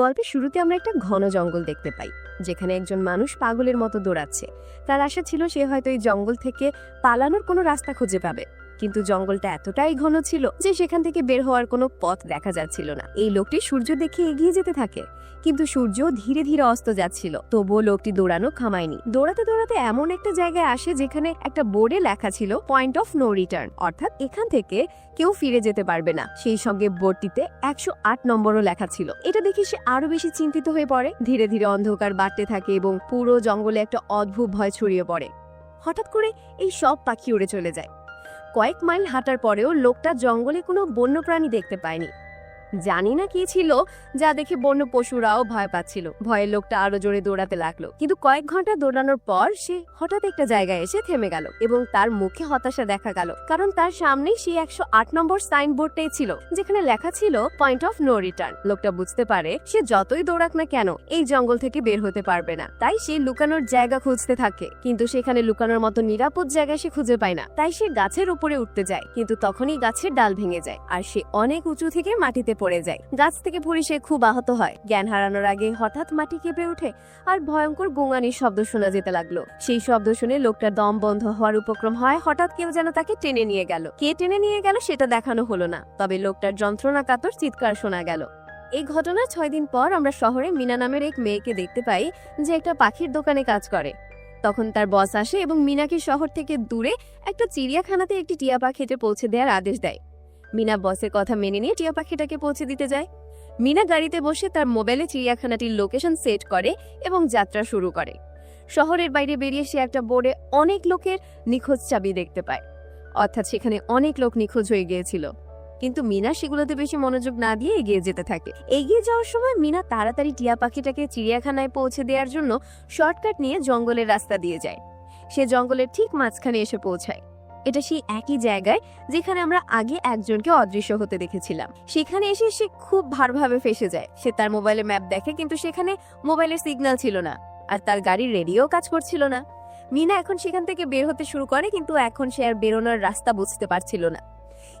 গল্পের শুরুতে আমরা একটা ঘন জঙ্গল দেখতে পাই, যেখানে একজন মানুষ পাগলের মতো দৌড়াচ্ছে। তার আশা ছিল সে হয়তো এই জঙ্গল থেকে পালানোর কোনো রাস্তা খুঁজে পাবে। কিন্তু জঙ্গলটা এতটাই ঘন ছিল যে সেখান থেকে বের হওয়ার কোনো পথ দেখা যাচ্ছিল না। এই লোকটি সূর্য দেখে এগিয়ে যেতে থাকে, কিন্তু সূর্য ধীরে ধীরে অস্ত যাচ্ছিল। তবুও লোকটি দৌড়ানো খামায়নি দৌড়াতে দৌড়াতে এমন একটা জায়গায় আসে যেখানে একটা বোর্ডে লেখা ছিল পয়েন্ট অফ নো রিটার্ন অর্থাৎ এখান থেকে কেউ ফিরে যেতে পারবে না। সেই সঙ্গে বোর্ডটিতে একশো আট নম্বরও লেখা ছিল। এটা দেখে সে আরও বেশি চিন্তিত হয়ে পড়ে। ধীরে ধীরে অন্ধকার বাড়তে থাকে এবং পুরো জঙ্গলে একটা অদ্ভুত ভয় ছড়িয়ে পড়ে। হঠাৎ করে এই সব পাখি উড়ে চলে যায়। কয়েক মাইল হাঁটার পরেও লোকটা জঙ্গলে কোনো বন্যপ্রাণী দেখতে পায়নি। জানি না কি ছিল, যা দেখে বন্য পশুরাও ভয় পাচ্ছিল। ভয়ে লোকটা আরও জোরে দৌড়াতে লাগল। কিন্তু কয়েক ঘণ্টা দৌড়ানোর পর সে হঠাৎ একটা জায়গায় এসে থেমে গেল এবং তার মুখে হতাশা দেখা গেল। কারণ তার সামনেই সেই একশো আট নম্বর সাইনবোর্ডটাই ছিল, যেখানে লেখা ছিল পয়েন্ট অফ নো রিটার্ন লোকটা বুঝতে পারে, সে যতই দৌড়াক না কেন, এই জঙ্গল থেকে বের হতে পারবে না। তাই সে লুকানোর জায়গা খুঁজতে থাকে, কিন্তু সেখানে লুকানোর মতো নিরাপদ জায়গা সে খুঁজে পায় না। তাই সে গাছের উপরে উঠতে যায়, কিন্তু তখনই গাছের ডাল ভেঙে যায়, আর সে অনেক উঁচু থেকে মাটিতে পড়ে যায়। গাছ থেকে পড়ে সে খুব আহত হয়। জ্ঞান হারানোর আগে হঠাৎ মাটি কেঁপে ওঠে আর ভয়ঙ্কর গোঙানির শব্দ শোনা যেতে লাগল। সেই শব্দ শুনে লোকটার দম বন্ধ হওয়ার উপক্রম হয়, হঠাৎ কেউ যেন তাকে টেনে নিয়ে গেল। কে টেনে নিয়ে গেল সেটা দেখানো হলো না, তবে লোকটার যন্ত্রণা কাতর চিৎকার শোনা গেল। এই ঘটনার ছয় দিন পর আমরা শহরে মিনা নামের এক মেয়েকে দেখতে পাই যে একটা পাখির দোকানে কাজ করে। তখন তার বস আসে এবং মিনাকে শহর থেকে দূরে একটা চিড়িয়াখানাতে একটি টিয়া পাখিতে পৌঁছে দেওয়ার আদেশ দেয়। মিনা বসের কথা মেনে নিয়ে টিয়া পাখিটাকে পৌঁছে দিতে যায়। মিনা গাড়িতে বসে তার মোবাইলে চিড়িয়াখানাটির লোকেশন সেট করে এবং যাত্রা শুরু করে। শহরের বাইরে বেরিয়ে সে একটা বোর্ডে অনেক লোকের নিখোঁজ চাবি দেখতে পায়। অর্থাৎ সেখানে অনেক লোক নিখোঁজ হয়ে গিয়েছিল। কিন্তু মিনা সেগুলোতে বেশি মনোযোগ না দিয়ে এগিয়ে যেতে থাকে। এগিয়ে যাওয়ার সময় মিনা তাড়াতাড়ি টিয়া পাখিটাকে চিড়িয়াখানায় পৌঁছে দেওয়ার জন্য শর্টকাট নিয়ে জঙ্গলের রাস্তা দিয়ে যায়। সে জঙ্গলের ঠিক মাঝখানে এসে পৌঁছায়। এটা সেই একই জায়গায় যেখানে আমরা আগে একজনকে অদৃশ্য হতে দেখেছিলাম। সেখানে এসে সে খুব ভারভাবে ফেসে যায়। সে তার মোবাইলে ম্যাপ দেখে, কিন্তু সেখানে মোবাইলের সিগন্যাল ছিল না আর তার গাড়ির রেডিও কাজ করছিল না। মিনা এখন সেখান থেকে বের হতে শুরু করে, কিন্তু এখন সে আর বেরোনোর রাস্তা বুঝতে পারছিল না।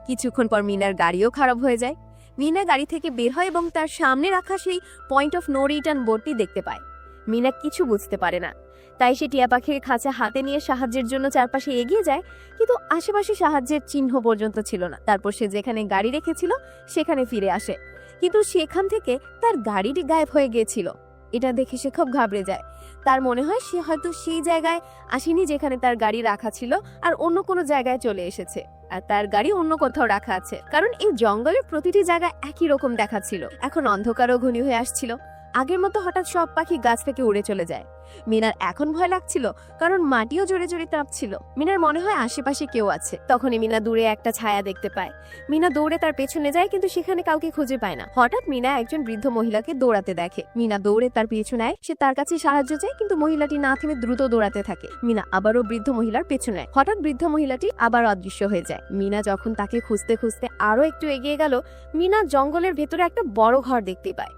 কিছুক্ষণ পর মিনার গাড়িও খারাপ হয়ে যায়। মিনা গাড়ি থেকে বের হয় এবং তার সামনে রাখা সেই পয়েন্ট অফ নো রিটার্ন বোর্ডটি দেখতে পায়। মিনা কিছু বুঝতে পারে না। তাই সে টিয়া পাখির খাঁচা হাতে নিয়ে সাহায্যের জন্য চারপাশে এগিয়ে যায়, কিন্তু আশেপাশে সাহায্যের চিহ্ন পর্যন্ত ছিল না। তারপর সে যেখানে গাড়ি রেখেছিল, সেখানে ফিরে আসে। কিন্তু সেখান থেকে তার গাড়িটি গায়েব হয়ে গিয়েছিল। এটা দেখে সে খুব ঘাবড়ে যায়। তার মনে হয় সে হয়তো সেই জায়গায় আসেনি যেখানে তার গাড়ি রাখা ছিল আর অন্য কোনো জায়গায় চলে এসেছে। আর তার গাড়ি অন্য কোথাও রাখা আছে। কারণ এই জঙ্গলের প্রতিটি জায়গা একই রকম দেখাচ্ছিল। এখন অন্ধকারও ঘনী হয়ে আসছিল। আগের মতো হঠাৎ সব পাখি গাছ থেকে উড়ে চলে যায়। মিনার এখন ভয় লাগছিল, কারণ মাটিও জোরে জোরে কাঁপছিল। মিনার মনে হয় আশেপাশে কেউ আছে। তখনই মিনা দূরে একটা ছায়া দেখতে পায়। মিনা দৌড়ে তার পেছনে যায়, কিন্তু সেখানে কাউকে খুঁজে পায় না। হঠাৎ মিনা একজন বৃদ্ধ মহিলাকে দৌড়াতে দেখে। মিনা দৌড়ে তার পিছু নেয় সে তার কাছে সাহায্য চায়, কিন্তু মহিলাটি না থেমে দ্রুত দৌড়াতে থাকে। মিনা আবারও বৃদ্ধ মহিলার পেছনে হঠাৎ বৃদ্ধ মহিলাটি আবার অদৃশ্য হয়ে যায়। মিনা যখন তাকে খুঁজতে খুঁজতে আরও একটু এগিয়ে গেল, মিনা জঙ্গলের ভেতরে একটা বড় ঘর দেখতে পায়।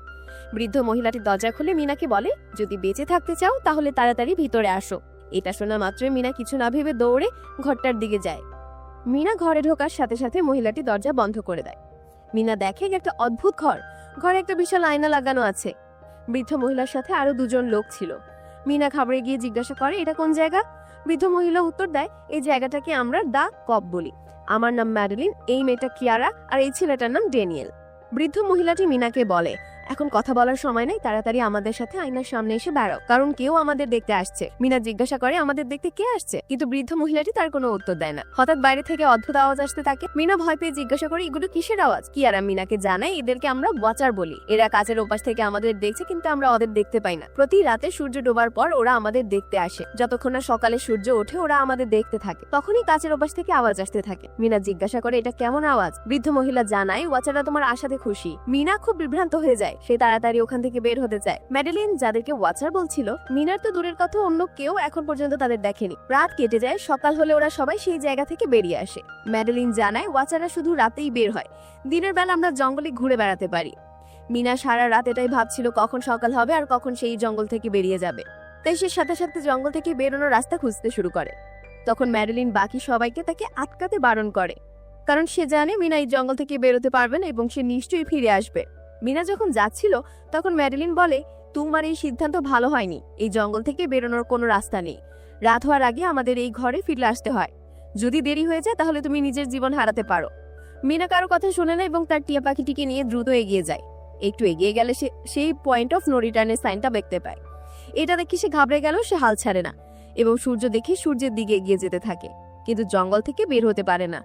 বৃদ্ধ মহিলাটি দরজা খুলে মিনাকে বলে, যদি বেঁচে থাকতে চাও, তাহলে তাড়াতাড়ি ভিতরে আসো। এটা শোনা মাত্রই মিনা কিছু না ভেবে দৌড়ে ঘরটার দিকে যায়। মিনা ঘরে ঢোকার সাথে সাথে মহিলাটি দরজা বন্ধ করে দেয়। মিনা দেখে একটা অদ্ভুত ঘর। ঘরে একটা বিশাল আয়না লাগানো আছে। বৃদ্ধ মহিলার সাথে আরও দুজন লোক ছিল। মিনা খাবারে গিয়ে জিজ্ঞাসা করে, এটা কোন জায়গা? বৃদ্ধ মহিলা উত্তর দেয়, এই জায়গাটাকে আমরা দা কপ বলি। আমার নাম ম্যাডেলিন, এই মেয়েটা কিয়ারা, আর এই ছেলেটার নাম ডেনিয়েল বৃদ্ধ মহিলাটি মিনাকে বলে এখন কথা বলার সময় নেই, তাড়াতাড়ি আমাদের সাথে আয়নার সামনে এসে বেড়াও কারণ কেউ আমাদের দেখতে আসছে। মিনা জিজ্ঞাসা করে, আমাদের দেখতে কে আসছে? কিন্তু বৃদ্ধ মহিলাটি তার কোনো উত্তর দেয় না। হঠাৎ বাইরে থেকে অদ্ভুত আওয়াজ আসতে থাকে। মিনা ভয় পেয়ে জিজ্ঞাসা করে, এগুলো কিসের আওয়াজ? কি আর, মিনাকে জানায় এদেরকে আমরা ওয়াচার বলি। এরা কাছের ওপাশ থেকে আমাদের দেখছে, কিন্তু আমরা ওদের দেখতে পাই না। প্রতি রাতে সূর্য ডোবার পর ওরা আমাদের দেখতে আসে। যতক্ষণ না সকালে সূর্য ওঠে, ওরা আমাদের দেখতে থাকে। তখনই কাছের ওপাশ থেকে আওয়াজ আসতে থাকে। মিনা জিজ্ঞাসা করে, এটা কেমন আওয়াজ? বৃদ্ধ মহিলা জানায় ওয়াচাররা তোমার আশাতে খুশি। মিনা খুব বিভ্রান্ত হয়ে যায়। সে তাড়াতাড়ি ওখান থেকে বের হতে চায়। ম্যাডেলিন যাদেরকে ওয়াচার বলছিল, মিনার তো দূরের কথা অন্য কেউ এখন পর্যন্ত তাদের দেখেনি। রাত কেটে যায়, সকাল হলে ওরা সবাই সেই জায়গা থেকে বেরিয়ে আসে। ম্যাডেলিন জানায়, ওয়াচাররা শুধু রাতেই বের হয়। দিনের বেলা আমরা জঙ্গলে ঘুরে বেড়াতে পারি। মিনা সারা রাত এটাই ভাবছিল, কখন সকাল হবে আর কখন সেই জঙ্গল থেকে বেরিয়ে যাবে। তাই সে সাথে সাথে জঙ্গল থেকে বেরোনোর রাস্তা খুঁজতে শুরু করে। তখন ম্যাডেলিন বাকি সবাইকে তাকে আটকাতে বারণ করে। কারণ সে জানে মিনা এই জঙ্গল থেকে বেরোতে পারবে না এবং সে নিশ্চয়ই ফিরে আসবে। মিনা যখন যাচ্ছিল, তখন ম্যাডেলিন বলে, তোমার এই সিদ্ধান্ত ভালো হয়নি। এই জঙ্গল থেকে বেরোনোর কোনো রাস্তা নেই। রাত হওয়ার আগে আমাদের এই ঘরে ফিরে আসতে হয়। যদি দেরি হয়ে যায়, তাহলে তুমি নিজের জীবন হারাতে পারো। মিনা কারও কথা শোনে না এবং তার টিয়া পাখিটিকে নিয়ে দ্রুত এগিয়ে যায়। একটু এগিয়ে গেলে সে, সেই পয়েন্ট অফ নো রিটার্নের সাইনটা দেখতে পায়। এটা দেখে সে ঘাবড়ে গেল সে হাল ছাড়ে না এবং সূর্য দেখে সূর্যের দিকে এগিয়ে যেতে থাকে। কিন্তু জঙ্গল থেকে বের হতে পারে না।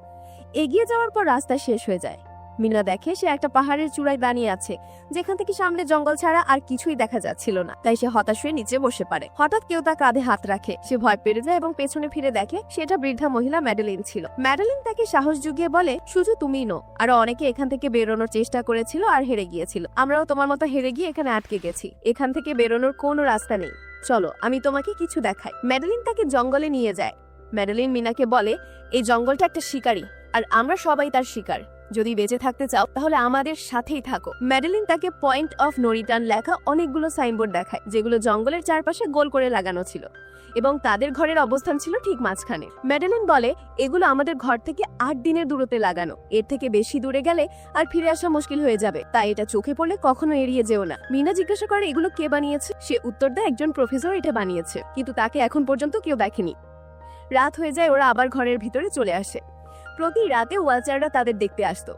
এগিয়ে যাওয়ার পর রাস্তা শেষ হয়ে যায়। মিনা দেখে সে একটা পাহাড়ের চূড়ায় দাঁড়িয়ে আছে, যেখান থেকে সামনে জঙ্গল ছাড়া আর কিছুই দেখা যাচ্ছিল না। তাই সে হতাশ হয়ে নিচে বসে পারে হঠাৎ কেউ তার কাঁধে হাত রাখে। সে ভয় পেরে যায় এবং পেছনে ফিরে দেখে সেটা বৃদ্ধা মহিলা ম্যাডেলিন ছিল। ম্যাডেলিন তাকে সাহস জুগিয়ে বলে, শুধু তুমিই নো আরও অনেকে এখান থেকে বেরোনোর চেষ্টা করেছিল আর হেরে গিয়েছিল। আমরাও তোমার মতো হেরে গিয়ে এখানে আটকে গেছি। এখান থেকে বেরোনোর কোনো রাস্তা নেই। চলো, আমি তোমাকে কিছু দেখাই। ম্যাডেলিন তাকে জঙ্গলে নিয়ে যায়। ম্যাডেলিন মিনাকে বলে, এই জঙ্গলটা একটা শিকারী, আর আমরা সবাই তার শিকার। যদি বেঁচে থাকতে চাও, তাহলে আমাদের সাথেই থাকো। ম্যাডেলিন তাকে পয়েন্ট অফ নরিটান লেখা অনেকগুলো সাইনবোর্ড দেখায়, যেগুলো জঙ্গলের চারপাশে গোল করে লাগানো ছিল এবং তাদের ঘরের অবস্থান ছিল ঠিক মাঝখানে। ম্যাডেলিন বলে, এগুলো আমাদের ঘর থেকে আট দিনের দূরত্বে লাগানো। এর থেকে বেশি দূরে গেলে আর ফিরে আসা মুশকিল হয়ে যাবে। তাই এটা চোখে পড়লে কখনো এড়িয়ে যেও না। মিনা জিজ্ঞাসা করে, এগুলো কে বানিয়েছে? সে উত্তর দেয়, একজন প্রফেসর এটা বানিয়েছে। কিন্তু তাকে এখন পর্যন্ত কেউ দেখেনি। রাত হয়ে যায়, ওরা আবার ঘরের ভিতরে চলে আসে। প্রতি রাতে ওয়াচাররা তাদের দেখতে আসতো।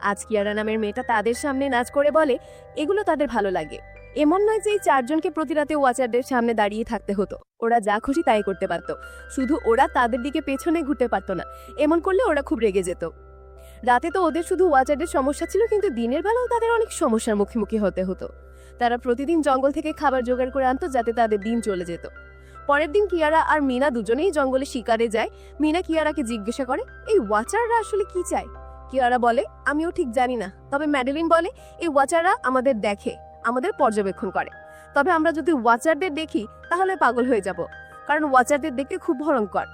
আজ কিয়ারা নামের মেয়েটা তাদের সামনে নাচ করে বলে, এগুলো তাদের ভালো লাগে। এমন নয় যে এই চারজনকে প্রতি রাতে ওয়াচারদের সামনে দাঁড়িয়ে থাকতে হতো। ওরা যা খুশি তাই করতে পারতো। শুধু ওরা তাদের দিকে পেছনে ঘুরতে পারতো না। এমন করলে ওরা খুব রেগে যেত। রাতে তো ওদের শুধু ওয়াচারদের সমস্যা ছিল, কিন্তু দিনের বেলাও তাদের অনেক সমস্যার মুখোমুখি হতে হতো। তারা প্রতিদিন জঙ্গল থেকে খাবার জোগাড় করে আনতো যাতে তাদের দিন চলে যেত। পরের দিন কিয়ারা আর মিনা দুজনেই জঙ্গলে শিকারে যায়। মিনা কিয়ারাকে জিজ্ঞাসা করে, এই ওয়াচাররা আসলে কি চায়? কিয়ারা বলে, আমিও ঠিক জানি না। তবে ম্যাডেলিন বলে, এই ওয়াচাররা আমাদের দেখে, আমাদের পর্যবেক্ষণ করে। তবে আমরা যদি ওয়াচারদের দেখি, তাহলে পাগল হয়ে যাব। কারণ ওয়াচারদের দেখতে খুব ভয়ঙ্কর।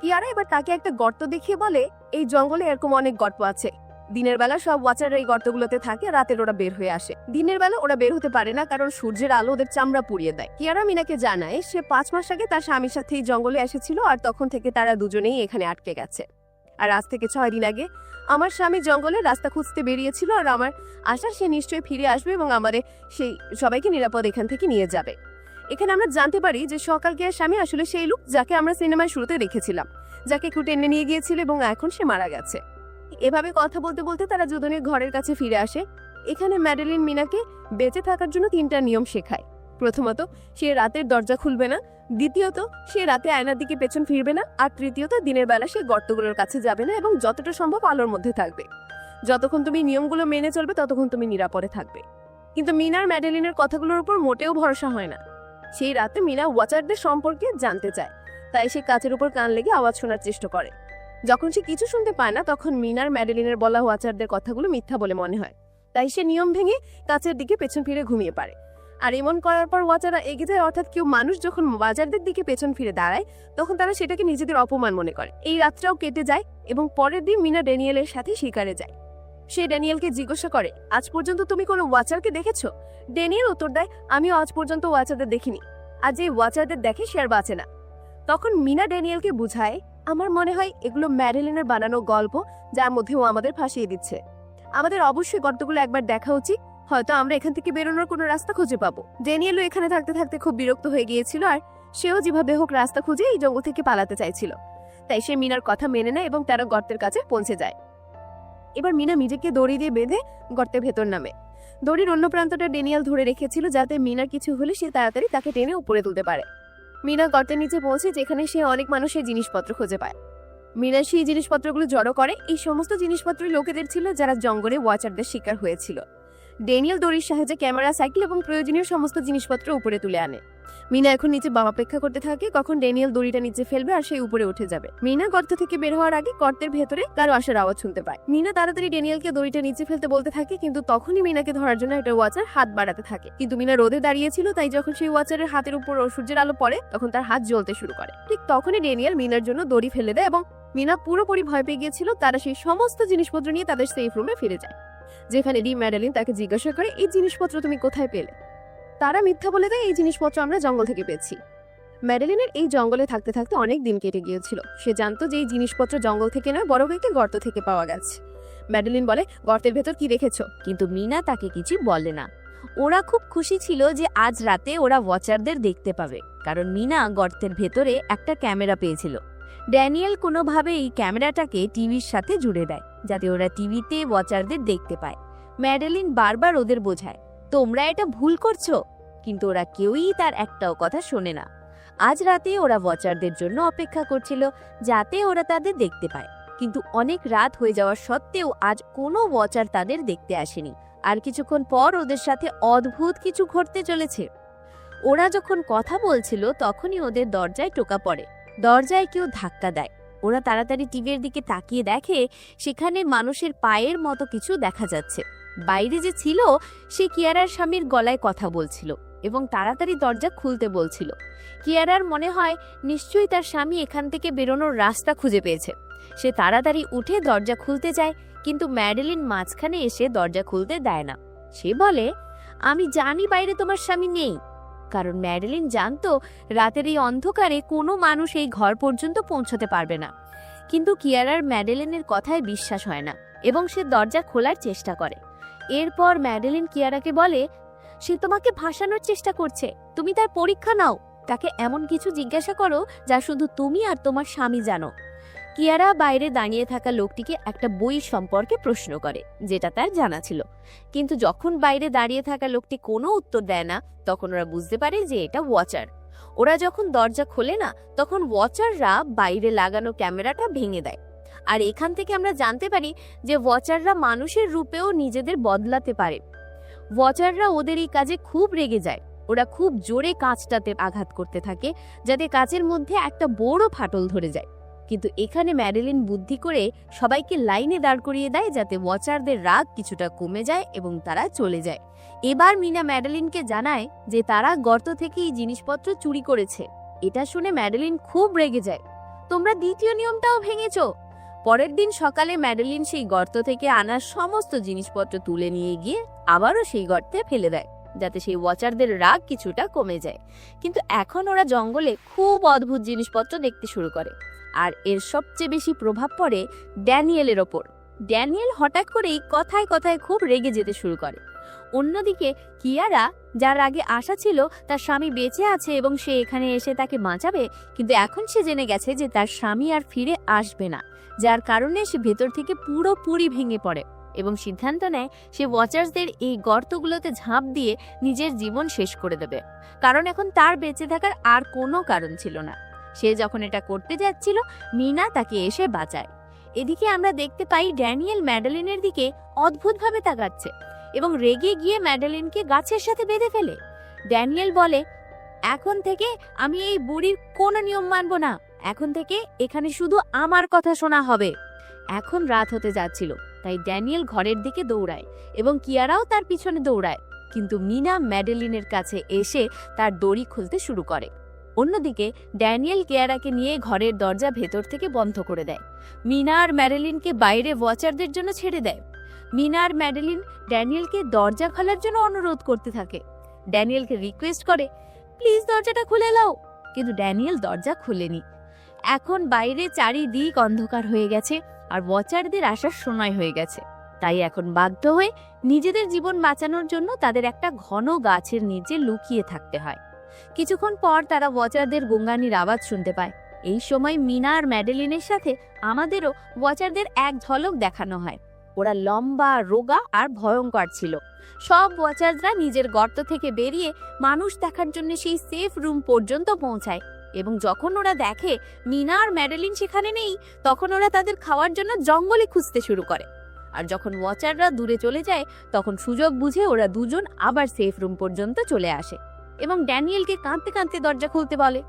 কিয়ারা এবার তাকে একটা গর্ত দেখিয়ে বলে, এই জঙ্গলে এরকম অনেক গর্ত আছে। দিনের বেলা সব ওয়াচাররা এই গর্তগুলোতে থাকে রাতের ওরা বের হয়ে আসে। দিনের বেলা ওরা বের হতে পারে না কারণ সূর্যের আলো ওদের চামড়া পুড়িয়ে দেয়। কিয়ারা মিনাকে জানায়, সে পাঁচ মাস আগে তার স্বামীর সাথে এই জঙ্গলে এসেছিল আর তখন থেকে তারা দুজনেই এখানে আটকে গেছে। আর আজ থেকে ছয় দিন আগে আমার স্বামী জঙ্গলে রাস্তা খুঁজতে বেরিয়েছিল আর আমার আশা সে নিশ্চয়ই ফিরে আসবে এবং আমাদের সেই সবাইকে নিরাপদ এখান থেকে নিয়ে যাবে। এখানে আমরা জানতে পারি যে সকালকে স্বামী আসলে সেই লোক যাকে আমরা সিনেমায় শুরুতে দেখেছিলাম, যাকে একটু টেনে নিয়ে গিয়েছিল এবং এখন সে মারা গেছে। এভাবে কথা বলতে বলতে তারা দুজনে ঘরের কাছে ফিরে আসে। এখানে ম্যাডেলিন মিনাকে বেঁচে থাকার জন্য তিনটা নিয়ম শেখায়। প্রথমত, সে রাতের দরজা খুলবে না। দ্বিতীয়ত, সে রাতে আয়নার দিকে পেছন ফিরবে না। আর তৃতীয়ত, দিনের বেলা সে গর্তগুলোর কাছে যাবে না এবং যতটা সম্ভব আলোর মধ্যে থাকবে। যতক্ষণ তুমি নিয়মগুলো মেনে চলবে, ততক্ষণ তুমি নিরাপদে থাকবে। কিন্তু মিনার ম্যাডেলিনের কথাগুলোর উপর মোটেও ভরসা হয় না। সেই রাতে মিনা ওয়াচারদের সম্পর্কে জানতে চায়। তাই সে কাচের উপর কান লেগে আওয়াজ শোনার চেষ্টা করে। যখন সে কিছু শুনতে পায় না, তখন মিনার ম্যাডেলিনের বলা ওয়াচারদের কথাগুলো মিথ্যা বলে মনে হয়। তাই সে নিয়ম ভেঙে কাচের দিকে পেছন ফিরে ঘুমিয়ে পারে আর এমন করার পর ওয়াচাররা এগিয়ে যায়, অর্থাৎ কেউ মানুষ যখন ওয়াচারদের দিকে পেছন ফিরে দাঁড়ায়, তখন তারা সেটাকে নিজেদের অপমান মনে করে। এই রাতটাও কেটে যায় এবং পরের দিন মিনা ড্যানিয়েলের সাথে শিকারে যায়। সে ড্যানিয়েলকে জিজ্ঞাসা করে, আজ পর্যন্ত তুমি কোনো ওয়াচারকে দেখেছ? ড্যানিয়েল উত্তর দেয়, আমিও আজ পর্যন্ত ওয়াচারদের দেখিনি। আর যে ওয়াচারদের দেখে সে আর বাঁচে না। তখন মিনা ড্যানিয়েলকে বুঝায় আমার মনে হয় এগুলো ম্যারেলিনের বানানো গল্প, যার মধ্যে ও আমাদের ফাঁসিয়ে দিচ্ছে। আমাদের অবশ্যই গর্তগুলো একবার দেখা উচিত, হয়তো আমরা এখান থেকে বেরোনোর কোনো রাস্তা খুঁজে পাবো। ড্যানিয়েলও এখানে থাকতে থাকতে খুব বিরক্ত হয়ে গিয়েছিল আর সেও যেভাবে হোক রাস্তা খুঁজে এই জঙ্গল থেকে পালাতে চাইছিল। তাই সে মিনার কথা মেনে নেয় এবং তারা গর্তের কাছে পৌঁছে যায়। এবার মিনা নিজেকে দড়ি দিয়ে বেঁধে গর্তের ভেতর নামে। দড়ির অন্য প্রান্তটা ডেনিয়াল ধরে রেখেছিল যাতে মিনার কিছু হলে সে তাড়াতাড়ি তাকে টেনে উপরে তুলতে পারে। মিনা গর্তের নিচে পৌঁছে যেখানে সে অনেক মানুষের জিনিসপত্র খুঁজে পায়। মিনা সেই জিনিসপত্রগুলো জড়ো করে। এই সমস্ত জিনিসপত্রই লোকেদের ছিল যারা জঙ্গলে ওয়াচারদের শিকার হয়েছিল। ডেনিয়েল দড়ির সাহায্যে ক্যামেরা, সাইকেল এবং প্রয়োজনীয় সমস্ত জিনিসপত্র উপরে তুলে আনে। মিনা এখন নিচে বাম অপেক্ষা করতে থাকে, কখন ডেনিয়েল দড়িটা নিচে ফেলবে আর সেই উপরে উঠে যাবে। মিনা গর্ত থেকে বের হওয়ার আগে গর্তের ভেতরে কারও আসার আওয়াজ শুনতে পায়। মিনা তাড়াতাড়ি ডেনিয়েলকে দড়িটা নিচে ফেলতে বলতে থাকে, কিন্তু তখনই মিনাকে ধরার জন্য একটা ওয়াচার হাত বাড়াতে থাকে। কিন্তু মিনা রোদে দাঁড়িয়েছিল, তাই যখন সেই ওয়াচারের হাতের উপর সূর্যের আলো পড়ে, তখন তার হাত জ্বলতে শুরু করে। ঠিক তখনই ডেনিয়েল মিনার জন্য দড়ি ফেলে দেয় এবং মিনা পুরোপুরি ভয় পেয়ে গিয়েছিল, তারা সেই সমস্ত জিনিসপত্র নিয়ে তাদের সেফ রুমে ফিরে যায়। যেখানে ডি ম্যাডেলিন তাকে জিজ্ঞাসা করে, এই জিনিসপত্র তুমি কোথায় পেলে? তারা মিথ্যা বলে দেয়, এই জিনিসপত্র আমরা জঙ্গল থেকে পেয়েছি। ম্যাডেলিনের এই জঙ্গলে থাকতে থাকতে অনেক দিন কেটে গিয়েছিল। সে জানতো যে এই জিনিসপত্র জঙ্গল থেকে নয় বড় একটি গর্ত থেকে পাওয়া গেছে। ম্যাডেলিন বলে, গর্তের ভেতর কি রেখেছো? কিন্তু মিনা তাকে কিছু বলে না। ওরা খুব খুশি ছিল যে আজ রাতে ওরা ওয়াচারদের দেখতে পাবে, কারণ মিনা গর্তের ভেতরে একটা ক্যামেরা পেয়েছিল। ড্যানিয়েল কোনোভাবে এই ক্যামেরাটাকে টিভির সাথে জুড়ে দেয়, যাতে ওরা টিভিতে ওয়াচারদের দেখতে পায়। ম্যাডেলিন বারবার ওদের বোঝায়, তোমরা এটা ভুল করছ। কিন্তু ওরা কেউই তার একটাও কথা শোনে না। আজ রাতে ওরা ওয়াচারদের জন্য অপেক্ষা করছিল, যাতে ওরা তাদের দেখতে পায়। কিন্তু অনেক রাত হয়ে যাওয়া সত্ত্বেও আজ কোনো ওয়াচার তাদের দেখতে আসেনি। আর কিছুক্ষণ পর ওদের সাথে অদ্ভুত কিছু ঘটতে চলেছে। ওরা যখন কথা বলছিল, তখনই ওদের দরজায় টোকা পড়ে। দরজায় কেউ ধাক্কা দেয়। ওরা তাড়াতাড়ি টিভির দিকে তাকিয়ে দেখে সেখানে মানুষের পায়ের মতো কিছু দেখা যাচ্ছে। বাইরে যে ছিল, সে কিয়ারার স্বামীর গলায় কথা বলছিল এবং তাড়াতাড়ি দরজা খুলতে বলছিল। কিয়ারার মনে হয়, নিশ্চয়ই তার স্বামী এখান থেকে বেরোনোর রাস্তা খুঁজে পেয়েছে। সে তাড়াতাড়ি উঠে দরজা খুলতে যায়, কিন্তু ম্যাডেলিন মাঝখানে এসে দরজা খুলতে দেয় না। সে বলে, আমি জানি বাইরে তোমার স্বামী নেই। কারণ ম্যাডেলিন জানতো রাতের এই অন্ধকারে কোনো মানুষ এই ঘর পর্যন্ত পৌঁছতে পারবে না। কিন্তু কিয়ারার ম্যাডেলিনের কথায় বিশ্বাস হয় না এবং সে দরজা খোলার চেষ্টা করে। এরপর ম্যাডেলিন কিয়ারাকে বলে, সে তোমাকে ভাসানোর চেষ্টা করছে, তুমি তার পরীক্ষা নাও। তাকে এমন কিছু জিজ্ঞাসা করো যা শুধু তুমি আর তোমার স্বামী জানো। কিয়ারা বাইরে দাঁড়িয়ে থাকা লোকটিকে একটা বই সম্পর্কে প্রশ্ন করে, যেটা তার জানা ছিল। কিন্তু যখন বাইরে দাঁড়িয়ে থাকা লোকটি কোনো উত্তর দেয় না, তখন ওরা বুঝতে পারে যে এটা ওয়াচার। ওরা যখন দরজা খোলে না, তখন ওয়াচাররা বাইরে লাগানো ক্যামেরাটা ভেঙে দেয়। আর এখান থেকে আমরা জানতে পারি যে ওয়াচাররা মানুষের রূপেও নিজেদের বদলাতে পারে। ওয়াচাররা ওদের এই কাজে খুব রেগে যায়। ওরা খুব জোরে কাঁচটাতে আঘাত করতে থাকে, যাতে কাচের মধ্যে একটা বড় ফাটল ধরে যায়। কিন্তু এখানে ম্যাডেলিন বুদ্ধি করে সবাইকে লাইনে দাঁড় করিয়ে দেয় যাতে ওয়াচারদের রাগ কিছুটা কমে যায় এবং তারা চলে যায়। এবার মিনা ম্যাডেলিনকে জানায় যে তারা গর্ত থেকে এই জিনিসপত্র চুরি করেছে। এটা শুনে ম্যাডেলিন খুব রেগে যায়। তোমরা দ্বিতীয় নিয়মটাও ভেঙেছ। পরের দিন সকালে ম্যাডেলিন সেই গর্ত থেকে আনা সমস্ত জিনিসপত্র তুলে নিয়ে গিয়ে আবারও সেই গর্তে ফেলে দেয়, যাতে সেই ওয়াচারদের রাগ কিছুটা কমে যায়। কিন্তু এখন ওরা জঙ্গলে খুব অদ্ভুত জিনিসপত্র দেখতে শুরু করে। আর এর সবচেয়ে বেশি প্রভাব পড়ে ড্যানিয়েলের ওপর। ড্যানিয়েল হঠাৎ করেই কথায় কথায় খুব রেগে যেতে শুরু করে। অন্যদিকে কিয়ারা, যার আগে আশা ছিল তার স্বামী বেঁচে আছে এবং সে এখানে এসে তাকে বাঁচাবে, কিন্তু এখন সে জেনে গেছে যে তার স্বামী আর ফিরে আসবে না, যার কারণে সে ভেতর থেকে পুরোপুরি ভেঙে পড়ে এবং সিদ্ধান্ত নেয় সে ওয়াচার্সদের এই গর্তগুলোতে ঝাঁপ দিয়ে নিজের জীবন শেষ করে দেবে। কারণ এখন তার বেঁচে থাকার আর কোনো কারণ ছিল না। সে যখন এটা করতে যাচ্ছিল, মিনা তাকে এসে বাঁচায়। এদিকে আমরা দেখতে পাই ড্যানিয়েল ম্যাডেলিনের দিকে অদ্ভুতভাবে তাকাচ্ছে এবং রেগে গিয়ে ম্যাডেলিনকে গাছের সাথে বেঁধে ফেলে। ড্যানিয়েল বলে, এখন থেকে আমি এই বুড়ির কোনো নিয়ম মানব না। এখন থেকে এখানে শুধু আমার কথা শোনা হবে। এখন রাত হতে যাচ্ছিল, তাই ড্যানিয়েল ঘরের দিকে দৌড়ায় এবং কিয়ারাও তার পিছনে দৌড়ায়। কিন্তু মিনা ম্যাডেলিনের কাছে এসে তার দড়ি খুলতে শুরু করে। অন্যদিকে, ড্যানিয়েল কেয়ারাকে নিয়ে ঘরের দরজা ভেতর থেকে বন্ধ করে দেয়। মিনা আর ম্যাডেলিনকে বাইরে ওয়াচারদের জন্য ছেড়ে দেয়। মিনা আর ম্যাডেলিন ড্যানিয়েলকে দরজা খোলার জন্য অনুরোধ করতে থাকে। ড্যানিয়েলকে রিকোয়েস্ট করে, প্লিজ দরজাটা খুলে লাও কিন্তু ড্যানিয়েল দরজা খুলেনি। এখন বাইরে চারিদিক অন্ধকার হয়ে গেছে আর ওয়াচারদের আসার সময় হয়ে গেছে। তাই এখন বাধ্য হয়ে নিজেদের জীবন বাঁচানোর জন্য তাদের একটা ঘন গাছের নিচে লুকিয়ে থাকতে হয়। কিছুক্ষণ পর তারা ওয়াচারদের গঙ্গানির আওয়াজ শুনতে পায়। এই সময় মিনা আর ম্যাডেলিনের সাথে আমাদেরও ওয়াচারদের এক ঝলক দেখানো হয়। ওরা লম্বা, রোগা আর ভয়ঙ্কর ছিল। সব ওয়াচাররা নিজের গর্ত থেকে বেরিয়ে মানুষ দেখার জন্য সেই সেফ রুম পর্যন্ত পৌঁছায় এবং যখন ওরা দেখে মিনা আর ম্যাডেলিন সেখানে নেই, তখন ওরা তাদের খাওয়ার জন্য জঙ্গলে খুঁজতে শুরু করে। আর যখন ওয়াচাররা দূরে চলে যায়, তখন সুযোগ বুঝে ওরা দুজন আবার সেফ রুম পর্যন্ত চলে আসে। এবং ড্যানিয়েলকে কাঁদতে কাঁদতে দরজা খুলতে বলে।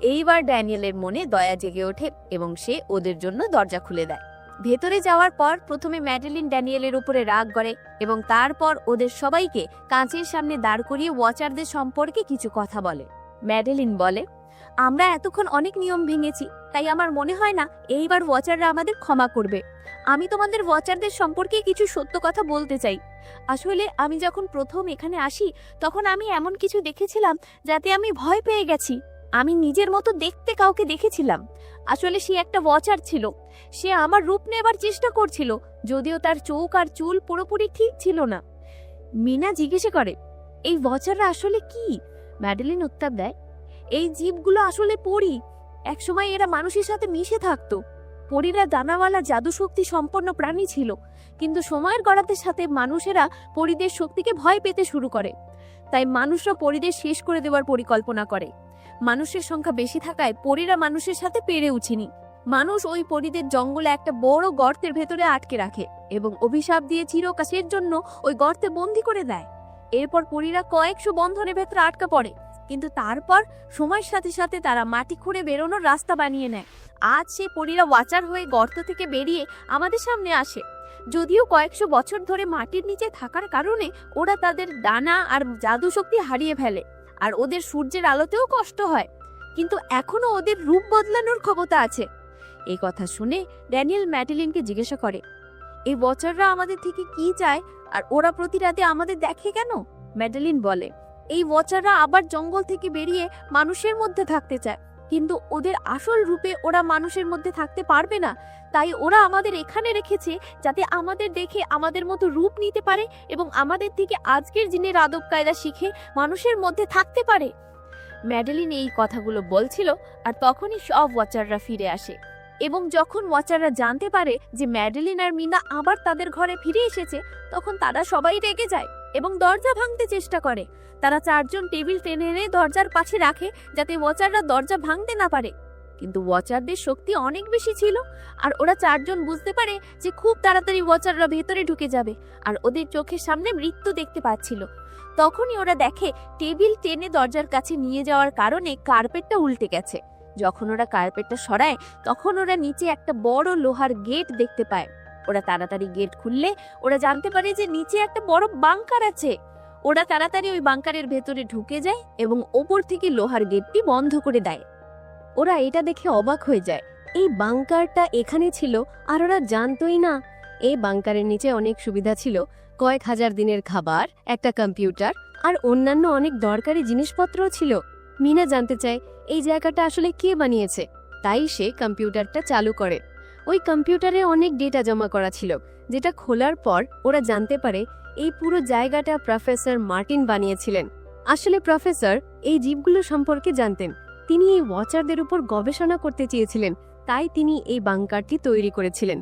এইবার ড্যানিয়েলের মনে দয়া জেগে ওঠে এবং সে ওদের জন্য দরজা খুলে দেয়। ভেতরে যাওয়ার পর প্রথমে ম্যাডেলিন ড্যানিয়েলের উপরে রাগ করে এবং তারপর ওদের সবাইকে কাঁচের সামনে দাঁড় করিয়ে ওয়াচারদের সম্পর্কে কিছু কথা বলে। ম্যাডেলিন বলে আমরা এতক্ষণ অনেক নিয়ম ভেঙেছি, তাই আমার মনে হয় না এইবার ওয়াচাররা আমাদের ক্ষমা করবে। আমি তোমাদের ওয়াচারদের সম্পর্কে কিছু সত্য কথা বলতে চাই। আসলে আমি যখন প্রথম এখানে আসি, তখন আমি এমন কিছু দেখেছিলাম যাতে আমি ভয় পেয়ে গেছি। আমি নিজের মতো দেখতে কাউকে দেখেছিলাম। আসলে সে একটা ওয়াচার ছিল। সে আমার রূপ নেবার চেষ্টা করছিল, যদিও তার চোখ আর চুল পুরোপুরি ঠিক ছিল না। মিনা জিজ্ঞেসে করে, এই ওয়াচাররা আসলে কি? ম্যাডেলিন উত্তাপ দেয় এই জীবগুলো আসলে পরি। একসময় এরা মানুষের সাথে মিশে থাকতো। পরীরা দানাওয়ালা জাদু শক্তি সম্পন্ন প্রাণী ছিল। কিন্তু সময়ের গড়াতের সাথে মানুষেরা পরিদের শক্তিকে ভয় পেতে শুরু করে। তাই মানুষরা পরিদের শেষ করে দেওয়ার পরিকল্পনা করে। মানুষের সংখ্যা বেশি থাকায় পরীরা মানুষের সাথে পেরে উঠিনি। মানুষ ওই পরীদের জঙ্গলে একটা বড় গর্তের ভেতরে আটকে রাখে এবং অভিশাপ দিয়ে চিরকাশের জন্য ওই গর্তে বন্দি করে দেয়। এরপর পরীরা কয়েকশো বন্ধনের ভেতরে আটকা পড়ে। কিন্তু তারপর সময়ের সাথে সাথে তারা মাটি খুঁড়ে বেরোনোর রাস্তা বানিয়ে নেয়। আজ সেই পরীরা ওয়াচার হয়ে গর্ত থেকে বেরিয়ে আমাদের সামনে আসে। যদিও কয়েকশো বছর ধরে মাটির নিচে থাকার কারণে ওরা তাদের ডানা আর জাদু শক্তি হারিয়ে ফেলে, আর ওদের সূর্যের আলোতেও কষ্ট হয়। কিন্তু এখনও ওদের রূপ বদলানোর ক্ষমতা আছে। এই কথা শুনে ড্যানিয়েল ম্যাটেলিনকে জিজ্ঞাসা করে, এই বছররা আমাদের থেকে কি চায়? আর ওরা প্রতি রাতে আমাদের দেখে কেন? ম্যাডেলিন বলে এই ওয়াচাররা আবার জঙ্গল থেকে বেরিয়ে মানুষের মধ্যে থাকতে চায়। কিন্তু ওদের আসল রূপে ওরা মানুষের মধ্যে থাকতে পারবে না। তাই ওরা আমাদের এখানে রেখেছে যাতে আমাদের দেখে আমাদের মতো রূপ নিতে পারে এবং আমাদের থেকে আজকের দিনের আদব কায়দা শিখে মানুষের মধ্যে থাকতে পারে। ম্যাডেলিন এই কথাগুলো বলছিল আর তখনই সব ওয়াচাররা ফিরে আসে এবং যখন ওয়াচাররা জানতে পারে যে ম্যাডেলিন আর মিনা আবার তাদের ঘরে ফিরে এসেছে, তখন তারা সবাই রেগে যায়। এবং দরজা ভাঙতে চেষ্টা করে। তারা চারজন টেবিল টেনে এনে দরজার পাশে রাখে যাতে ওয়াচাররা দরজা ভাঙতে না পারে। কিন্তু ওয়াচারদের শক্তি অনেক বেশি ছিল আর ওরা চারজন বুঝতে পারে যে খুব তাড়াতাড়ি ওয়াচাররা ভেতরে ঢুকে যাবে আর ওদের চোখের সামনে মৃত্যু দেখতে পাচ্ছিল। তখনই ওরা দেখে টেবিল টেনে দরজার কাছে নিয়ে যাওয়ার কারণে কার্পেটটা উল্টে গেছে। যখন ওরা কার্পেটটা সরায়, তখন ওরা নিচে একটা বড় লোহার গেট দেখতে পায়। ওরা তাড়াতাড়ি গেট খুললে ওরা জানতে পারে যে নিচে একটা বড় বাংকার আছে। ওরা তাড়াতাড়ি ওই বাংকারের ভেতরে ঢুকে যায় এবং ওপর থেকে লোহার গেটটি বন্ধ করে দেয়। ওরা এটা দেখে অবাক হয়ে যায়। এই বাংকারটা এখানে ছিল আর ওরা জানতোই না। এই বাংকারের নিচে অনেক সুবিধা ছিল। কয়েক হাজার দিনের খাবার, একটা কম্পিউটার আর অন্যান্য অনেক দরকারি জিনিসপত্রও ছিল। মিনা জানতে চায়, এই জায়গাটা আসলে কে বানিয়েছে? তাই সে কম্পিউটারটা চালু করে। ওই কম্পিউটারে অনেক ডেটা জমা করা ছিল, যেটা খোলার পর ওরা জানতে পারে এই পুরো জায়গাটা প্রফেসর মার্টিন বানিয়েছিলেন। আসলে প্রফেসর এই জীবগুলো সম্পর্কে জানতেন। তিনি এই ওয়াচারদের উপর গবেষণা করতে চেয়েছিলেন, তাই তিনি এই বাংকারটি তৈরি করেছিলেন।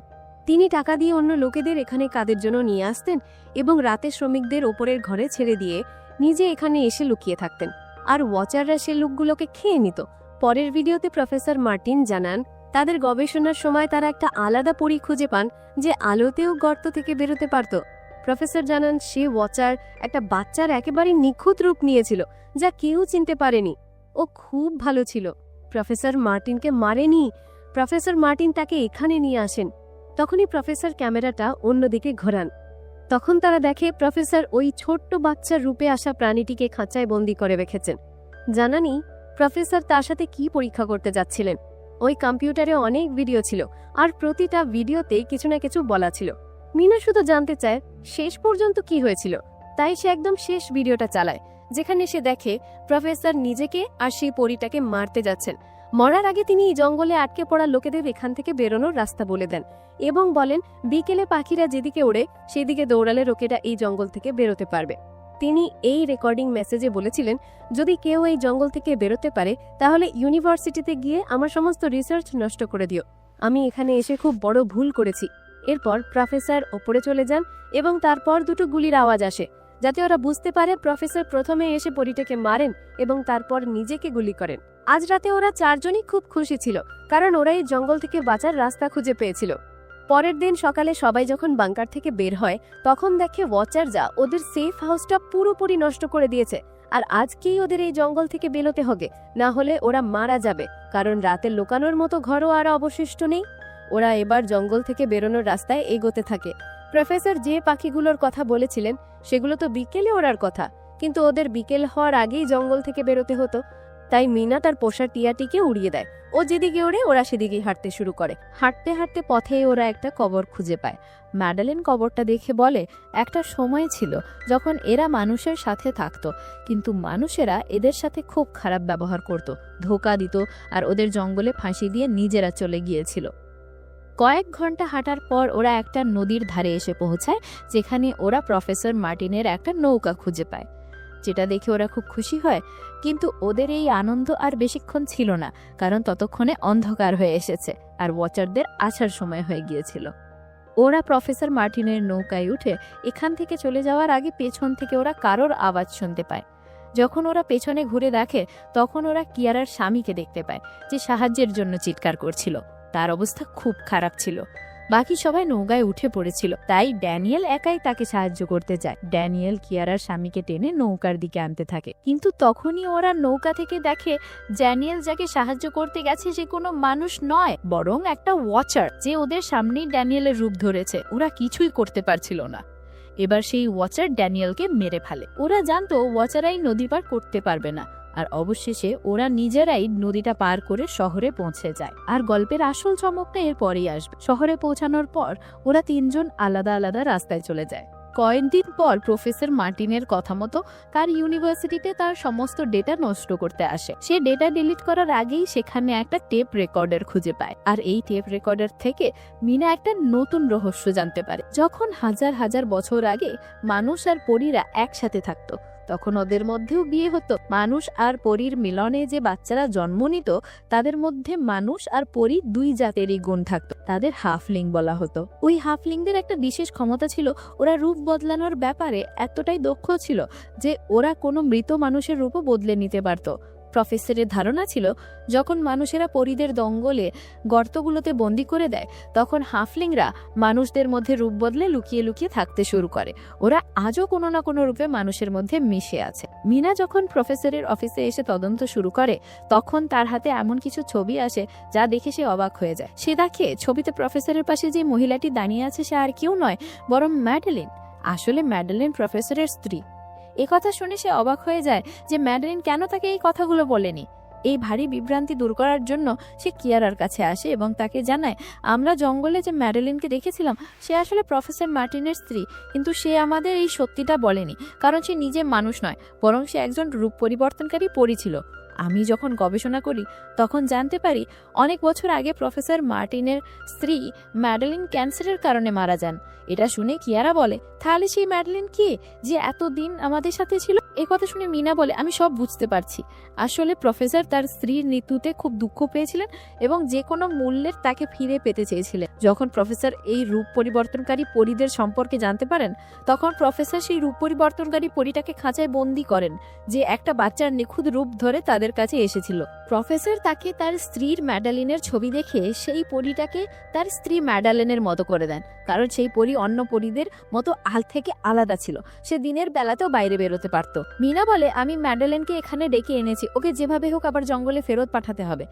তিনি টাকা দিয়ে অন্য লোকেদের এখানে কাদের জন্য নিয়ে আসতেন এবং রাতে শ্রমিকদের ওপরের ঘরে ছেড়ে দিয়ে নিজে এখানে এসে লুকিয়ে থাকতেন। আর ওয়াচাররা সে লোকগুলোকে খেয়ে নিত। পরের ভিডিওতে প্রফেসর মার্টিন জানান তাদের গবেষণার সময় তারা একটা আলাদা পরী খুঁজে পান যে আলোতেও গর্ত থেকে বেরোতে পারত। প্রফেসর জানান, সে ওয়াচার একটা বাচ্চার একেবারে নিখুঁত রূপ নিয়েছিল, যা কেউ চিনতে পারেনি। ও খুব ভালো ছিল। প্রফেসর মার্টিনকে মারেনি। প্রফেসর মার্টিন তাকে এখানে নিয়ে আসেন। তখনই প্রফেসর ক্যামেরাটা অন্যদিকে ঘোরান। তখন তারা দেখে প্রফেসর ওই ছোট্ট বাচ্চার রূপে আসা প্রাণীটিকে খাঁচায় বন্দি করে রেখেছেন। জানানি, প্রফেসর তার সাথে কি পরীক্ষা করতে যাচ্ছিলেন? ওই কম্পিউটারে অনেক ভিডিও ছিল আর প্রতিটা ভিডিওতেই কিছু না কিছু বলা ছিল। মিনা শুধু জানতে চায়, শেষ পর্যন্ত কি হয়েছিল? তাই সে একদম শেষ ভিডিওটা চালায়, যেখানে সে দেখে প্রফেসর নিজেকে আর সেই পরীটাকে মারতে যাচ্ছেন। মরার আগে তিনি এই জঙ্গলে আটকে পড়া লোকেদের এখান থেকে বেরোনোর রাস্তা বলে দেন এবং বলেন, বিকেলে পাখিরা যেদিকে ওড়ে, সেদিকে দৌড়ালে লোকেরা এই জঙ্গল থেকে বেরোতে পারবে। তিনি এই রেকর্ডিং মেসেজে বলেছিলেন, যদি কেউ এই জঙ্গল থেকে বেরোতে পারে, তাহলে ইউনিভার্সিটিতে গিয়ে আমার সমস্ত রিসার্চ নষ্ট করে দিও। আমি এখানে এসে খুব বড় ভুল করেছি। এরপর প্রফেসর ওপরে চলে যান এবং তারপর দুটো গুলির আওয়াজ আসে। যাতে ওরা বুঝতে পারে প্রফেসর প্রথমে এসে পরিটাকে মারেন এবং তারপর নিজেকে গুলি করেন। আজ রাতে ওরা চারজনই খুব খুশি ছিল, কারণ ওরা এই জঙ্গল থেকে বাঁচার রাস্তা খুঁজে পেয়েছিল। পরের দিন সকালে সবাই যখন বাংকার থেকে বের হয়, তখন দেখে ওয়াচার যা ওদের সেফ হাউসটা পুরোপুরি নষ্ট করে দিয়েছে। আর আজকেই ওদের এই জঙ্গল থেকে বেরোতে হবে, না হলে ওরা মারা যাবে, কারণ রাতে লুকানোর মতো ঘরও আর অবশিষ্ট নেই। ওরা এবার জঙ্গল থেকে বেরোনোর রাস্তায় এগোতে থাকে। প্রফেসর যে পাখিগুলোর কথা বলেছিলেন, সেগুলো তো বিকেলে ওড়ার কথা। কিন্তু ওদের বিকেল হওয়ার আগেই জঙ্গল থেকে বেরোতে হতো। তাই মিনা তার পোষা টিয়াটিকে উড়িয়ে দেয়। ও যেদিকে ওড়ে, ওরা সেদিকেই হাঁটতে শুরু করে। হাঁটতে হাঁটতে পথে ওরা একটা কবর খুঁজে পায়। ম্যাডালিন কবরটা দেখে বলে, একটা সময় ছিল যখন এরা মানুষের সাথে থাকত, কিন্তু মানুষেরা এদের সাথে খুব খারাপ ব্যবহার করত, ধোকা দিত আর ওদের জঙ্গলে ফাঁসি দিয়ে নিজেরা চলে গিয়েছিল। কয়েক ঘণ্টা হাঁটার পর ওরা একটা নদীর ধারে এসে পৌঁছায়, যেখানে ওরা প্রফেসর মার্টিনের একটা নৌকা খুঁজে পায়। যেটা দেখে ওরা খুব খুশি হয়, কিন্তু ওদের এই আনন্দ আর বেশিক্ষণ ছিল না, কারণ ততক্ষণে অন্ধকার হয়ে এসেছে আর ওয়াচারদের আসার সময় হয়ে গিয়েছিল। ওরা প্রফেসর মার্টিনের নৌকায় উঠে এখান থেকে চলে যাওয়ার আগে পেছন থেকে ওরা কারোর আওয়াজ শুনতে পায়। যখন ওরা পেছনে ঘুরে দেখে, তখন ওরা কিয়ারার স্বামীকে দেখতে পায়, যে সাহায্যের জন্য চিৎকার করছিল। তার অবস্থা খুব খারাপ ছিল। বাকি সবাই নৌকায় উঠে পড়েছিল। তাই ড্যানিয়েল একাই তাকে সাহায্য করতে যায়। ড্যানিয়েল কিয়ারার স্বামীকে টেনে নৌকার দিকে আনতে থাকে। কিন্তু তখনই ওরা নৌকা থেকে দেখে ড্যানিয়েল যাকে সাহায্য করতে গেছে সে কোনো মানুষ নয়, বরং একটা ওয়াচার, যে ওদের সামনেই ড্যানিয়েলের রূপ ধরেছে। ওরা কিছুই করতে পারছিল না। এবার সেই ওয়াচার ড্যানিয়েলকে মেরে ফেলে। ওরা জানতো ওয়াচারাই নদী পার করতে পারবে না। আর অবশেষে ওরা নিজেরাই নদীটা পার করে শহরে পৌঁছে যায়। আর গল্পের আসল চমকটা এরপরেই আসবে। শহরে পৌঁছানোর পর ওরা তিনজন আলাদা আলাদা রাস্তায় চলে যায়। কয়েকদিন পর প্রফেসর মার্টিনের কথা মতো তার ইউনিভার্সিটিতে তার সমস্ত ডেটা নষ্ট করতে আসে। সে ডেটা ডিলিট করার আগেই সেখানে একটা টেপ রেকর্ডার খুঁজে পায়। আর এই টেপ রেকর্ডার থেকে মিনা একটা নতুন রহস্য জানতে পারে। যখন হাজার হাজার বছর আগে মানুষ আর পরীরা একসাথে থাকতো তখন ওদের মধ্যেও বিয়ে হতো। মানুষ আর পরীর মিলনে যে বাচ্চারা জন্ম নিত, তাদের মধ্যে মানুষ আর পরী দুই জাতেরই গুণ থাকত, তাদের হাফলিং বলা হতো। ওই হাফলিংদের একটা বিশেষ ক্ষমতা ছিল, ওরা রূপ বদলানোর ব্যাপারে এতটাই দক্ষ ছিল যে ওরা কোনো মৃত মানুষের রূপও বদলে নিতে পারত। প্রফেসরের ধারণা ছিল, যখন মানুষেরা পরীদের দঙ্গলে গর্তগুলোতে বন্দি করে দেয়, তখন হাফলিংরা মানুষদের মধ্যে রূপ বদলে লুকিয়ে লুকিয়ে থাকতে শুরু করে। ওরা আজও কোনো না কোনো রূপে মানুষের মধ্যে মিশে আছে। মিনা যখন প্রফেসরের অফিসে এসে তদন্ত শুরু করে, তখন তার হাতে এমন কিছু ছবি আসে, যা দেখে সে অবাক হয়ে যায়। সে দেখে ছবিতে প্রফেসরের পাশে যে মহিলাটি দাঁড়িয়ে আছে, সে আর কেউ নয়, বরং ম্যাডেলিন। আসলে ম্যাডেলিন প্রফেসরের স্ত্রী। কথা শুনে সে অবাক হয়ে যায় যে ম্যাডেলিন কেন তাকে এই কথাগুলো বলেনি। এই ভারী বিভ্রান্তি দূর করার জন্য সে কিয়ারার কাছে আসে এবং তাকে জানায়, আমরা জঙ্গলে যে ম্যাডেলিনকে দেখেছিলাম, সে আসলে প্রফেসর মার্টিনের স্ত্রী, কিন্তু সে আমাদের এই সত্যিটা বলেনি, কারণ সে নিজে মানুষ নয়, বরং সে একজন রূপ পরিবর্তনকারী পড়ি ছিল আমি যখন গবেষণা করি, তখন জানতে পারি অনেক বছর আগে প্রফেসর মার্টিনের স্ত্রী ম্যাডেলিন ক্যান্সারের কারণে মারা যান। এটা শুনে কিয়ারা বলে, তাহলে সেই ম্যাডেলিন কে যে এতদিন আমাদের সাথে ছিল? এ কথা শুনে মিনা বলে, আমি সব বুঝতে পারছি। আসলে প্রফেসর তার স্ত্রীর মৃত্যুতে খুব দুঃখ পেয়েছিলেন এবং যে কোনো মূল্যের তাকে ফিরে পেতে চেয়েছিলেন। যখন প্রফেসর এই রূপ পরিবর্তনকারী পরীদের সম্পর্কে জানতে পারেন, তখন প্রফেসর সেই রূপ পরিবর্তনকারী পরীটাকে খাঁচায় বন্দি করেন, যে একটা বাচ্চার নিখুঁত রূপ ধরে তাদের কাছে এসেছিল। প্রফেসর তাকে তার স্ত্রীর ম্যাডালিনের ছবি দেখে সেই পরীটাকে তার স্ত্রী ম্যাডালিনের মতো করে দেন। কারণ সেই পরী অন্য পরীদের মতো আল থেকে আলাদা ছিল। সে দিনের বেলাতেও বাইরে বেরোতে পারত। মিনা বলে, আমি ম্যাডালেনকে এখানে ডেকে এনেছি। ওকে যেভাবে হোক আবার জঙ্গলে ফেরত পাঠাতে হবে।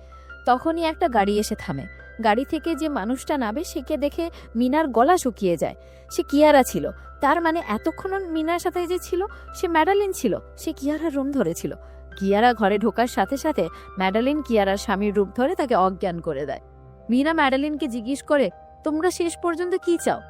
তখনই একটা গাড়ি এসে থামে। গাড়ি থেকে যে মানুষটা নাবে সেকে দেখে মিনার গলা শুকিয়ে যায়। সে কিয়ারা ছিল। তার মানে এতক্ষণ মিনার সাথে যে ছিল, সে ম্যাডালিন ছিল। সে কিয়ারার রুম ধরেছিল। কিয়ারা ঘরে ঢোকার সাথে সাথে ম্যাডালিন কিয়ারার স্বামীর রূপ ধরে তাকে অজ্ঞান করে দেয়। মিনা ম্যাডালিনকে জিজ্ঞেস করে, তোমরা শেষ পর্যন্ত কি চাও?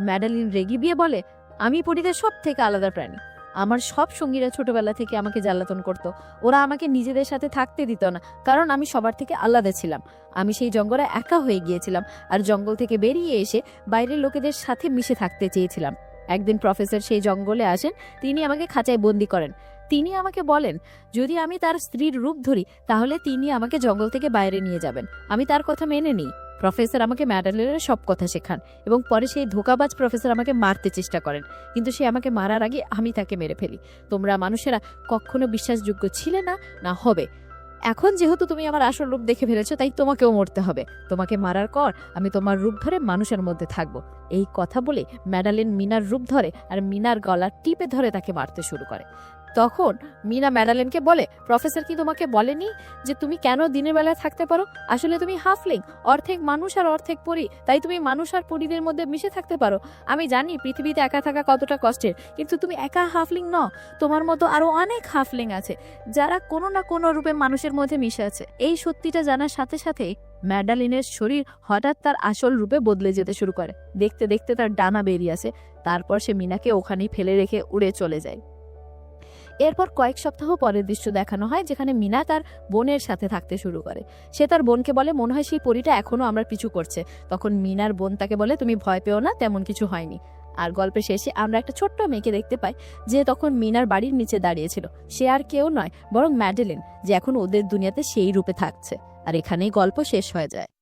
ম্যাডালিন রেগি বিয়ে বলে, আমি পরিদের সব থেকে আলাদা প্রাণী। আমার সব সঙ্গীরা ছোটবেলা থেকে আমাকে জ্বালাতন করত। ওরা আমাকে নিজেদের সাথে থাকতে দিত না, কারণ আমি সবার থেকে আলাদা ছিলাম। আমি সেই জঙ্গলে একা হয়ে গিয়েছিলাম আর জঙ্গল থেকে বেরিয়ে এসে বাইরের লোকেদের সাথে মিশে থাকতে চেয়েছিলাম। একদিন প্রফেসর সেই জঙ্গলে আসেন, তিনি আমাকে খাঁচায় বন্দি করেন। তিনি আমাকে বলেন, যদি আমি তার স্ত্রীর রূপ ধরি, তাহলে তিনি আমাকে জঙ্গল থেকে বাইরে নিয়ে যাবেন। আমি তার কথা মেনে নিই। প্রফেসর আমাকে ম্যাডালের সব কথা শেখান এবং পরে সেই ধোকাবাজ প্রফেসর আমাকে মারতে চেষ্টা করেন। কিন্তু সে আমাকে মারার আগে আমি তাকে মেরে ফেলি। তোমরা মানুষেরা কখনো বিশ্বাসযোগ্য ছিলে না? না হবে। এখন যেহেতু তুমি আমার আসল রূপ দেখে ফেলেছো, তাই তোমাকেও মরতে হবে। তোমাকে মারার পর আমি তোমার রূপ ধরে মানুষের মধ্যে থাকব। এই কথা বলে ম্যাডালিন মিনার রূপ ধরে আর মিনার গলা টিপে ধরে তাকে মারতে শুরু করে। তখন মিনা ম্যাডালেনকে বলে, প্রফেসর কি তোমাকে বলেনি যে তুমি কেন দিনের বেলায় থাকতে পারো? আসলে তুমি হাফলিং, অর্ধেক মানুষ আর অর্ধেক পরি। তাই তুমি মানুষ আর পরিদের মধ্যে মিশে থাকতে পারো। আমি জানি পৃথিবীতে একা থাকা কতটা কষ্টের, কিন্তু তুমি একা হাফলিং ন তোমার মতো আরও অনেক হাফলিং আছে, যারা কোনো না কোনো রূপে মানুষের মধ্যে মিশে আছে। এই সত্যিটা জানার সাথে সাথে ম্যাডালিনের শরীর হঠাৎ তার আসল রূপে বদলে যেতে শুরু করে। দেখতে দেখতে তার ডানা বেরিয়ে আসে, তারপর সে মিনাকে ওখানেই ফেলে রেখে উড়ে চলে যায়। এরপর কয়েক সপ্তাহ পরের দৃশ্য দেখানো হয়, যেখানে মিনা তার বোনের সাথে থাকতে শুরু করে। সে তার বোনকে বলে, মনে হয় সেই পরিটা এখনও আমরা পিছু করছে। তখন মিনার বোন তাকে বলে, তুমি ভয় পেও না, তেমন কিছু হয়নি। আর গল্পের শেষে আমরা একটা ছোট্ট মেয়েকে দেখতে পাই, যে তখন মিনার বাড়ির নিচে দাঁড়িয়েছিল। সে আর কেউ নয়, বরং ম্যাডেলিন, যে এখন ওদের দুনিয়াতে সেই রূপে থাকছে। আর এখানেই গল্প শেষ হয়ে যায়।